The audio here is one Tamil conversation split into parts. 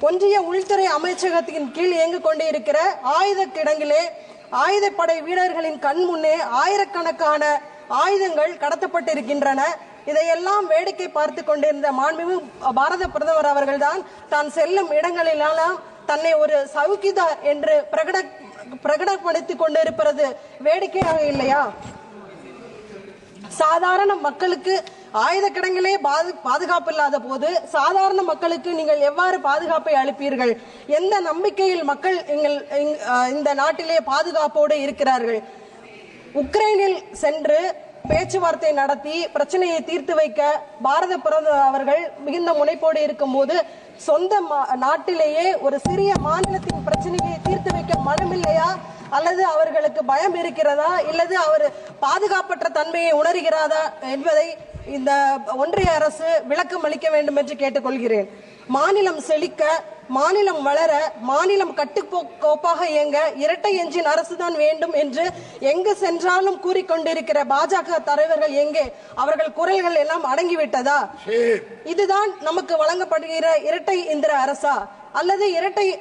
ஒன்றிய உள்துறை அமைச்சகத்தின் கீழ் இயங்கிக் கொண்டிருக்கிற ஆயுத கிடங்கிலே ஆயுதப்படை வீரர்களின் கண் முன்னே ஆயிரக்கணக்கான ஆயுதங்கள் கடத்தப்பட்டிருக்கின்றன. இதையெல்லாம் வேடிக்கை பார்த்து கொண்டிருந்த மாண்புமிகு பாரத பிரதமர் அவர்கள்தான் தான் செல்லும் இடங்களிலெல்லாம் தன்னை ஒரு சவுக்கிதார் என்று பிரகட பிரகடப்படுத்திக் கொண்டிருப்பது வேடிக்கையாக இல்லையா? சாதாரண மக்களுக்கு ஆயுத கிடங்கிலே பாது பாதுகாப்பு இல்லாத போது சாதாரண மக்களுக்கு நீங்கள் எவ்வாறு பாதுகாப்பை அளிப்பீர்கள்? எந்த நம்பிக்கையில் மக்கள் எங்கள் இங்- இந்த நாட்டிலே பாதுகாப்போடு இருக்கிறார்கள்? உக்ரைனில் சென்று பேச்சுவார்த்தை நடத்தி பிரச்சனையை தீர்த்து வைக்க பாரத பிரதமர் அவர்கள் மிகுந்த முனைப்போடு இருக்கும்போது சொந்த மா- நாட்டிலேயே ஒரு சிறிய மாநிலத்தின் பிரச்சனையை தீர்த்து வைக்க மனமில்லையா? அல்லது அவர்களுக்கு பயம் இருக்கிறதா? இல்லது அவர் பாதுகாப்பற்ற தன்மையை உணர்கிறதா என்பதை இந்த ஒன்றிய அரசு விளக்கம் அளிக்க வேண்டும் என்று கேட்டுக்கொள்கிறேன். மாநிலம் செழிக்க மாநிலம் வளர மாநிலம் கட்டுக்கோப்பாக இயங்க இரட்டை எஞ்சின் அரசுதான் வேண்டும் என்று எங்கு சென்றாலும் கூறிக்கொண்டிருக்கிற பாஜக தலைவர்கள் எங்கே? அவர்கள் குரல்கள் எல்லாம் அடங்கிவிட்டதா? இதுதான் நமக்கு வழங்கப்படுகிற இரட்டை இந்திர அரசா? அல்லது இரட்டை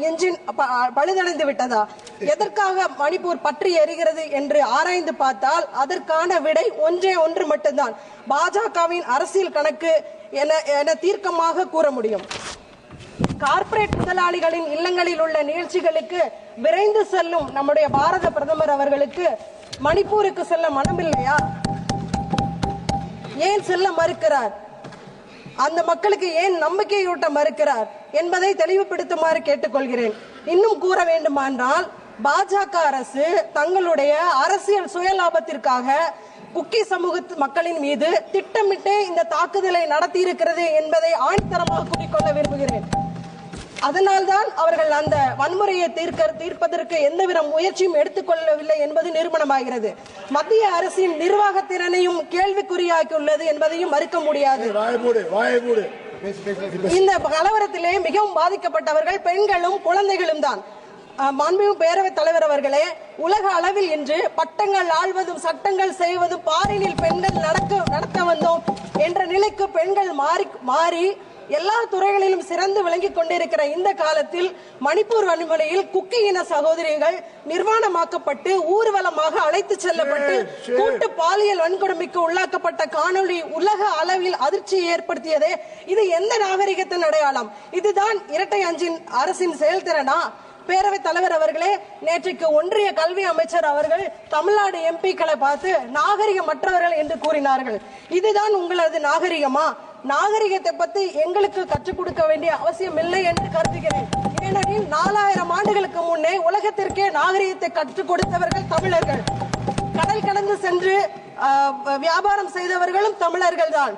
என்ஜின் ப- பழுதடைந்து விட்டதா? எதற்காக மணிப்பூர் பற்றி எரிகிறது என்று ஆராய்ந்து பார்த்தால் அதற்கான விடை ஒன்றே ஒன்று மட்டும்தான். பாஜகவின் அரசியல் கணக்கு என என தீர்க்கமாக கூற முடியும். கார்ப்பரேட் முதலாளிகளின் இல்லங்களில் உள்ள நிகழ்ச்சிகளுக்கு விரைந்து செல்லும் நம்முடைய பாரத பிரதமர் அவர்களுக்கு மணிப்பூருக்கு செல்ல மனமில்லையா? ஏன் செல்ல மறுக்கிறார்? அந்த மக்களுக்கு ஏன் நம்பிக்கையூட்ட மறுக்கிறார்? என்பதை தெளிவுபடுத்துமாறு கேட்டுக்கொள்கிறேன். இன்னும் கூற வேண்டுமானால் பாஜக அரசு தங்களுடைய அரசியல் சுயலாபத்திற்காக குக்கி சமூக மக்களின் மீது திட்டமிட்டே இந்த தாக்குதலை நடத்தியிருக்கிறது என்பதை ஆணித்தரமாக கூறிக்கொள்ள விரும்புகிறேன். அதனால்தான் அவர்கள் அந்த வன்முறையை தீர்க்க தீர்ப்பதற்கு எந்தவித முயற்சியும் எடுத்துக்கொள்ளவில்லை என்பது நிறுவனமாகிறது. மத்திய அரசின் நிர்வாக திறனையும் கேள்விக்குறியாக்கியுள்ளது என்பதையும் மறுக்க முடியாது. இந்த கலவரத்திலே மிகவும் பாதிக்கப்பட்டவர்கள் பெண்களும் குழந்தைகளும் தான். மாண்புமிகு பேரவைத் தலைவர் அவர்களே உலக அளவில் இன்று பட்டங்கள் ஆழ்வதும் சட்டங்கள் செய்வதும் பாரினில் பெண்கள் நடக்க நடத்த வந்தோம் என்ற நிலைக்கு பெண்கள் மாறி மாறி எல்லா துறைகளிலும் சிறந்து விளங்கிக் கொண்டிருக்கிற இந்த காலத்தில் மணிப்பூர் வன்முறையில் குக்கி இன சகோதரிகள் நிர்வாணமாக்கப்பட்டு ஊர்வலமாக அழைத்துச் செல்லப்பட்டு கூட்டு பாலியல் வன்கொடுமைக்கு உள்ளாக்கப்பட்ட காணொளி உலக அளவில் அதிர்ச்சியை ஏற்படுத்தியதே. இது எந்த நாகரிகத்தின் அடையாளம்? இதுதான் இரட்டை அஞ்சின் அரசின் செயல்திறனா? பேரவைத் தலைவர் அவர்களே நேற்றைக்கு ஒன்றிய கல்வி அமைச்சர் அவர்கள் தமிழ்நாடு எம்பிக்களை பார்த்து நாகரிகமற்றவர்கள் என்று கூறினார்கள். இதுதான் உங்களது நாகரிகமா? நாகரிகத்தை பத்தி எங்களுக்கு கற்றுக் கொடுக்க வேண்டிய அவசியம் இல்லை என்று கருதுகிறேன். ஏனெனில் நாலாயிரம் ஆண்டுகளுக்கு முன்னே உலகத்திற்கே நாகரிகத்தை கற்றுக் கொடுத்தவர்கள் தமிழர்கள். கடல் கடந்து சென்று வியாபாரம் செய்தவர்களும் தமிழர்கள் தான்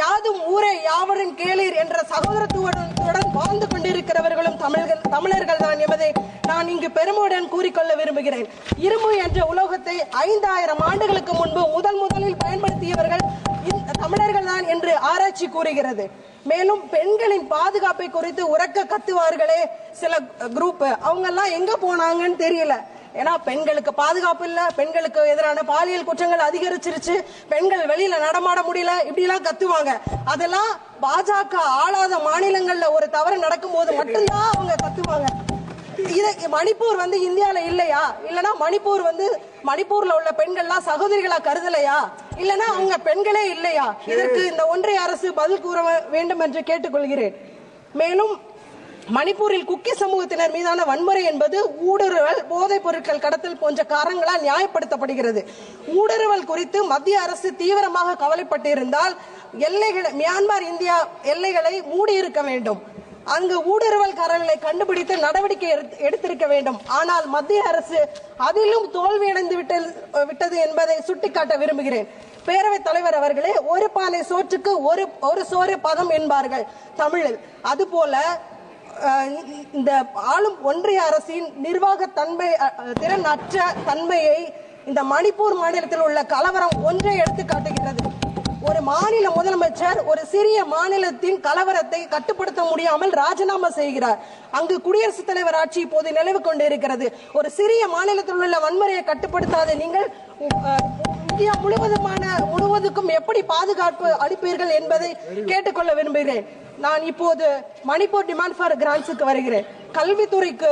யாதும் ஊரே யாவரும் கேளீர் என்ற சகோதரத்துவத்துடன் வாழ்ந்து கொண்டிருக்கிறவர்களும் தமிழர்கள் தமிழர்கள் தான் என்பதை நான் இங்கு பெருமையுடன் கூறிக்கொள்ள விரும்புகிறேன். இரும்பு என்ற உலோகத்தை ஐந்தாயிரம் ஆண்டுகளுக்கு முன்பு முதல் முதலில் பயன்படுத்தியவர்கள் தமிழர்கள் தான் என்று ஆராய்ச்சி கூறுகிறது. மேலும் பெண்களின் பாதுகாப்பை குறித்து உறக்க கத்துவார்களே சில குரூப் அவங்க எல்லாம் எங்க போனாங்கன்னு தெரியல. ஏன்னா பெண்களுக்கு பாதுகாப்பு இல்ல பெண்களுக்கு எதிரான பாலியல் குற்றங்கள் அதிகரிச்சிருச்சு பெண்கள் வெளியில நடமாட முடியல இப்படி எல்லாம் கத்துவாங்க. அதெல்லாம் பாஜக ஆளாத மாநிலங்கள்ல ஒரு தவறு நடக்கும்போது மட்டும்தான் அவங்க கத்துவாங்க. இதை மணிப்பூர் வந்து இந்தியால இல்லையா? இல்லனா மணிப்பூர் வந்து மணிப்பூர்ல உள்ள பெண்கள்லாம் சகோதரிகளா கருதலையா? இல்லனா அவங்க பெண்களே இல்லையா? இதற்கு இந்த ஒன்றிய அரசு பதில் கூற வேண்டும் என்று கேட்டுக்கொள்கிறேன். மேலும் மணிப்பூரில் குக்கி சமூகத்தினர் மீதான வன்முறை என்பது ஊடுருவல் போதைப் பொருட்கள் கடத்தல் போன்ற காரணங்களால் நியாயப்படுத்தப்படுகிறது. ஊடுருவல் குறித்து மத்திய அரசு தீவிரமாக கவலைப்பட்டிருந்தால் எல்லைகளை மியான்மர் இந்தியா எல்லைகளை மூடியிருக்க வேண்டும். அங்கு ஊடுருவல்காரர்களை கண்டுபிடித்து நடவடிக்கை எடுத்து- எடுத்திருக்க வேண்டும். ஆனால் மத்திய அரசு அதிலும் தோல்வியடைந்து விட்டது என்பதை சுட்டிக்காட்ட விரும்புகிறேன். பேரவைத் தலைவர் அவர்களே ஒரு பாலை சோற்றுக்கு ஒரு ஒரு சோறு பதம் என்பார்கள் தமிழில். அதுபோல இந்த ஆளும் ஒன்றிய அரசின் நிர்வாக தன்மை திறன் அற்ற தன்மையை இந்த மணிப்பூர் மாநிலத்தில் உள்ள கலவரம் ஒன்றை எடுத்து காட்டுகிறது. ஒரு மாநில முதலமைச்சர் ஒரு சிறிய மாநிலத்தின் கலவரத்தை கட்டுப்படுத்த முடியாமல் ராஜினாமா செய்கிறார். அங்கு குடியரசுத் தலைவர் ஆட்சி இப்போது நிலவு கொண்டிருக்கிறது. ஒரு சிறிய மாநிலத்தில் உள்ள வன்முறையை கட்டுப்படுத்தாத நீங்கள் இந்தியா முழுவதுமான முழுவதுக்கும் எப்படி பாதுகாப்பு அளிப்பீர்கள் என்பதை கேட்டுக்கொள்ள விரும்புகிறேன். நான் இப்போது மணிப்பூர் டிமாண்ட் ஃபார் கிராண்ட்ஸுக்கு வருகிறேன். கல்வித்துறைக்கு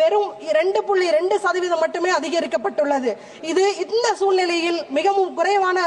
வெறும் இரண்டு புள்ளி ரெண்டு சதவீதம் மட்டுமே அதிகரிக்கப்பட்டுள்ளது. இது இந்த சூழ்நிலையில் மிகவும் குறைவான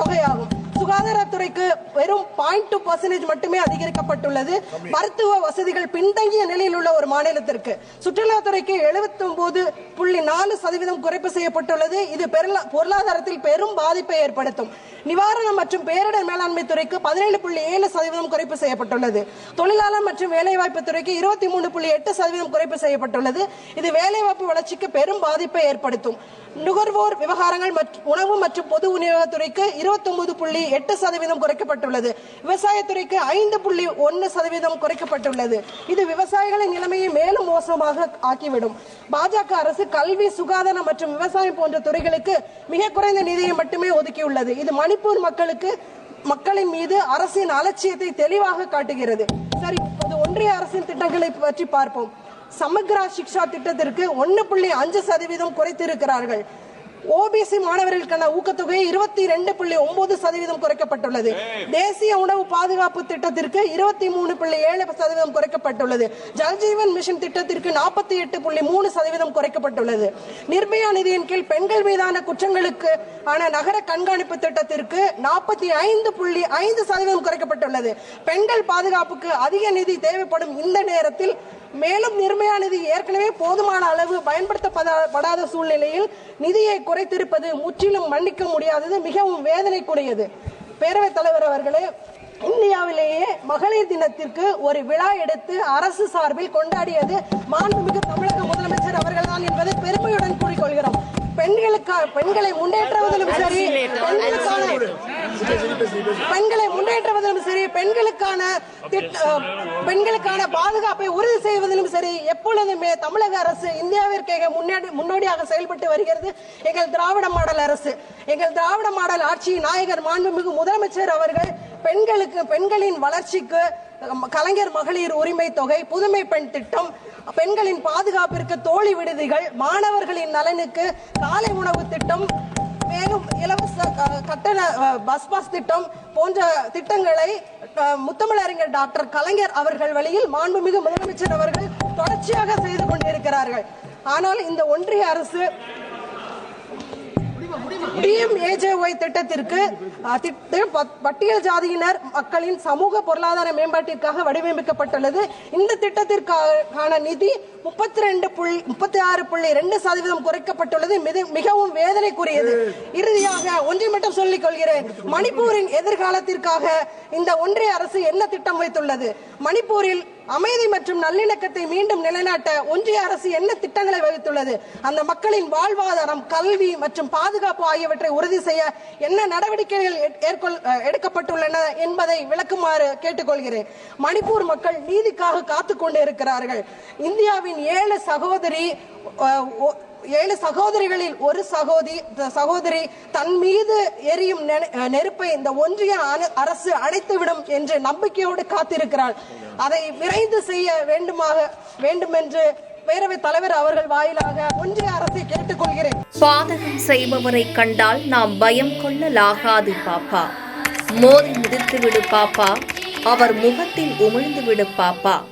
தொகையாகும். சுகாதாரத்துறைக்கு வெறும் பாயிண்ட் டூ பர்சன்டேஜ் மட்டுமே அதிகரிக்கப்பட்டுள்ளது. மருத்துவ வசதிகள் பின்தங்கிய நிலையில் உள்ள ஒரு மாநிலத்திற்கு. சுற்றுலாத்துறைக்கு எழுபத்தி ஒன்பது புள்ளி நாலு சதவீதம் குறைப்பு செய்யப்பட்டுள்ளது. இது பொருளாதாரத்தில் பெரும் பாதிப்பை ஏற்படுத்தும். நிவாரணம் மற்றும் பேரிடர் மேலாண்மை துறைக்கு பதினேழு புள்ளி ஏழு சதவீதம் குறைப்பு செய்யப்பட்டுள்ளது. தொழிலாளர் மற்றும் வேலைவாய்ப்பு துறைக்கு இருபத்தி மூணு புள்ளி எட்டு சதவீதம் குறைப்பு செய்யப்பட்டுள்ளது. இது வேலைவாய்ப்பு வளர்ச்சிக்கு பெரும் பாதிப்பை ஏற்படுத்தும். நுகர்வோர் விவகாரங்கள் மற்றும் உணவு மற்றும் பொது விநியோகத்துறைக்கு இருபத்தி ஒன்பது புள்ளி எட்டு சதவீதம் குறைக்கப்பட்டுள்ளது. விவசாயத்துறைக்கு ஐந்து புள்ளி ஒன்னு சதவீதம் குறைக்கப்பட்டுள்ளது. இது விவசாயிகளின் நிலைமையை மேலும் மோசமாக ஆக்கிவிடும். பாஜக அரசு கல்வி சுகாதாரம் மற்றும் விவசாயம் போன்ற துறைகளுக்கு மிக குறைந்த நிதியை மட்டுமே ஒதுக்கியுள்ளது. இது மணிப்பூர் மக்களுக்கு மக்களின் மீது அரசின் அலட்சியத்தை தெளிவாக காட்டுகிறது. சரி இப்போது ஒன்றிய அரசின் திட்டங்களை பற்றி பார்ப்போம். சமக்ரா சிக்ஷா திட்டத்திற்கு ஒன்னு புள்ளி அஞ்சு சதவீதம் குறைத்திருக்கிறார்கள். ஓபிசி மாணவர்களுக்கான ஊக்கத்தொகை இருபத்தி ரெண்டு புள்ளி ஒன்பது சதவீதம் குறைக்கப்பட்டுள்ளது. தேசிய உணவு பாதுகாப்பு திட்டத்திற்கு இருபத்தி மூணு புள்ளி ஏழு சதவீதம் குறைக்கப்பட்டுள்ளது. ஜல்ஜீவன் மிஷன் திட்டத்திற்கு நாற்பத்தி எட்டு புள்ளி மூணு சதவீதம் குறைக்கப்பட்டுள்ளது. நிர்பயா நிதியின் கீழ் பெண்கள் மீதான குற்றங்களுக்கு ஆன நகர கண்காணிப்பு திட்டத்திற்கு நாற்பத்தி ஐந்து புள்ளி ஐந்து சதவீதம் குறைக்கப்பட்டுள்ளது. பெண்கள் பாதுகாப்புக்கு அதிக நிதி தேவைப்படும் இந்த நேரத்தில் மேலும் நிர்மயா நிதி ஏற்கனவே போதுமான அளவு பயன்படுத்தப்படாத சூழ்நிலையில் நிதியை குறைத்திருப்பது முற்றிலும் மன்னிக்க முடியாதது மிகவும் வேதனைக்குரியது. பேரவைத் தலைவர் அவர்களே இந்தியாவிலேயே மகளிர் தினத்திற்கு ஒரு விழா எடுத்து அரசு சார்பில் கொண்டாடியது மாண்புமிகு தமிழக முதலமைச்சர் அவர்கள்தான் என்பதை பெருமையுடன் கூறிக்கொள்கிறோம். பெண்களுக்கு பெண்களை முன்னேற்றுவதிலும் சரி பெண்களுக்கான பெண்களை முன்னேற்றுவதிலும் சரி பெண்களுக்கான பெண்களுக்கான பாதுகாப்பை உறுதி செய்வதிலும் சரி எப்பொழுதுமே தமிழக அரசு இந்தியாவிற்கு முன்னாடி முன்னோடியாக செயல்பட்டு வருகிறது. எங்கள் திராவிட மாடல் அரசு எங்கள் திராவிட மாடல் ஆட்சி நாயகர் மாண்புமிகு முதலமைச்சர் அவர்கள் பெண்களுக்கு பெண்களின் வளர்ச்சிக்கு கலைஞர் மகளிர் உரிமை தொகை புதுமை பெண் திட்டம் பெண்களின் பாதுகாப்பிற்கு தோழி விடுதிகள் மாணவர்களின் நலனுக்கு காலை உணவு திட்டம் மேலும் இலவச கட்டண பஸ் பாஸ் திட்டம் போன்ற திட்டங்களை முத்தமிழறிஞர் டாக்டர் கலைஞர் அவர்கள் வழியில் மாண்புமிகு முதலமைச்சர் அவர்கள் தொடர்ச்சியாக செய்து கொண்டிருக்கிறார்கள். ஆனால் இந்த ஒன்றிய அரசு பிஎம்ஏஜேஒய் திட்டத்திற்கு பட்டியல் ஜாதியினர் மக்களின் சமூக பொருளாதார மேம்பாட்டிற்காக வடிவமைக்கப்பட்டுள்ளது. இந்த திட்டத்திற்கான நிதி முப்பத்தி ரெண்டு புள்ளி முப்பத்தி ஆறு புள்ளி ரெண்டு சதவீதம் குறைக்கப்பட்டுள்ளது. மிக- மிகவும் வேதனைக்குரியது. இறுதியாக ஒன்றை மட்டும் சொல்லிக் கொள்கிறேன். மணிப்பூரின் எதிர்காலத்திற்காக இந்த ஒன்றிய அரசு என்ன திட்டம் வைத்துள்ளது? மணிப்பூரில் அமைதி மற்றும் நல்லிணக்கத்தை மீண்டும் நிலைநாட்ட ஒன்றிய அரசு என்ன திட்டங்களை வகுத்துள்ளது? அந்த மக்களின் வாழ்வாதாரம் கல்வி மற்றும் பாதுகாப்பு ஆகியவற்றை உறுதி செய்ய என்ன நடவடிக்கைகள் எடுக்கப்பட்டுள்ளன என்பதை விளக்குமாறு கேட்டுக்கொள்கிறேன். மணிப்பூர் மக்கள் நீதிக்காக காத்து கொண்டு இருக்கிறார்கள் இந்தியாவின் ஏழு சகோதரி ஏழு சகோதரிகளில் ஒரு சகோதரி சகோதரி தன் மீது எரியும் நெருப்பை இந்த ஒன்றிய அணு- அரசு அடைத்துவிடும் என்று நம்பிக்கையோடு காத்திருக்கிறாள். அதை விரைந்து செய்ய வேண்டுமாக வேண்டுமென்று பேரவை தலைவர் அவர்கள் வாயிலாக ஒன்றிய அரசை கேட்டுக்கொள்கிறேன். பாதகம் செய்பவரை கண்டால் நாம் பயம் கொள்ளலாகாது பாப்பா. மோதி மிதித்து விடு பாப்பா. அவர் முகத்தில் உமிழ்ந்து விடு பாப்பா.